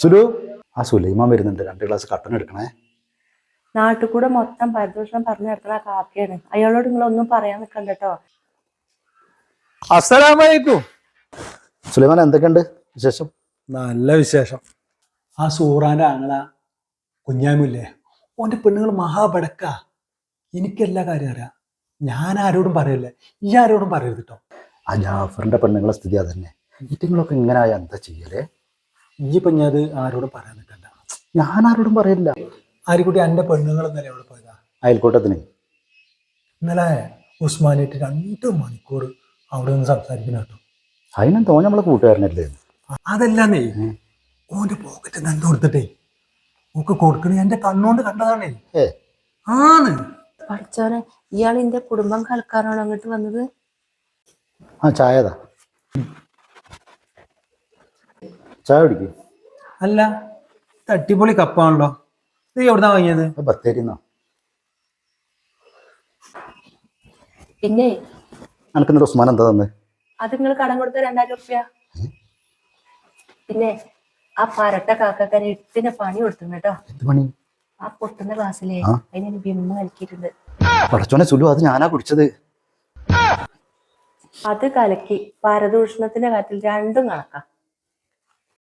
സുലു ആ സുലൈമാൻ വരുന്നുണ്ട്. രണ്ട് ഗ്ലാസ് കട്ടൻ എടുക്കണേ. നാട്ടിൽ കൂടെ മൊത്തം പരദൂഷണം പറഞ്ഞു നടക്കുന്ന ആ കാക്കയാണ് അയാളോട് നിങ്ങളൊന്നും പറയാൻ നിൽക്കണ്ട കേട്ടോ അസ്സലാമലൈക്കും. സുലൈമാൻ എന്തൊക്കെയുണ്ട് വിശേഷം? നല്ല വിശേഷം. ആ സൂറാന്റെ ആങ്ങള കുഞ്ഞാമില്ലേ? ഓന്റെ പെണ്ണുങ്ങൾ മഹാബടക്ക എനിക്കെല്ലാ കാര്യം അറിയാം. ഞാൻ ആരോടും പറയല്ലേ? ഈ ആരോടും പറയരുത് കേട്ടോ ആ ജാഫറിന്റെ പെണ്ണുങ്ങളെ സ്ഥിതി അതന്നെ. ഇറ്റങ്ങളൊക്കെ ഇങ്ങനെ എന്താ ചെയ്യലേ? ഇപ്പൊ ഞാൻ അത് ആരോടും പറയാൻ നിൽക്കണ്ട ഞാൻ ആരോടും പറയില്ല ആരിക്കുട്ടി എന്റെ പെണ്ണുങ്ങൾ ഇന്നലെ അവിടെ പോയതാ? അയൽക്കൂട്ടത്തിന്. ഇന്നലെ ഉസ്മാനായിട്ട് രണ്ട് മണിക്കൂർ അവിടെ നിന്ന് സംസാരിക്കുന്ന കേട്ടോ. അതിനും തോന്നി നമ്മളെ കൂട്ടുകാരനല്ലേ? അതല്ലാന്നേ ഓന്റെ പോക്കറ്റ് നിന്ന് കൊടുത്തിട്ടേ ഓക്ക് കൊടുക്കണേ എന്റെ കണ്ണുകൊണ്ട് കണ്ടതാണേ. ഏ? ആണ്. പഠിച്ചവനെ ഇയാൾ എന്റെ കുടുംബം കളിക്കാനാണോ അങ്ങോട്ട് വന്നത്? ആ ചായതാ ചായ കുടിക്കും. അല്ല ഇത് അടിപൊളി കപ്പാണല്ലോ. നീ എവിടുന്നാ വാങ്ങിയത്? ബത്തേരിന്നാ. പിന്നെ? എനിക്ക് ഇന്നലെ ഉസ്മാൻ എന്താ തന്നെ? അത് നിങ്ങൾ കടം കൊടുത്ത രണ്ടായിരം റുപ്യ പിന്നെ ആ പരട്ട കാക്കക്കാരൻ എട്ടിന് പണി കൊടുത്തു കേട്ടോ എന്ത് പണി? ആ പൊട്ടുന്ന ക്ലാസ്സിലെ ആ. അതിന് ബിമ്മ കലക്കിയിട്ടുണ്ട് പടച്ചോനെ സുലു അത് ഞാനാ കുടിച്ചത്. അത് കലക്കി പരദൂഷണത്തിന്റെ കാര്യത്തിൽ രണ്ടും കണക്കാം.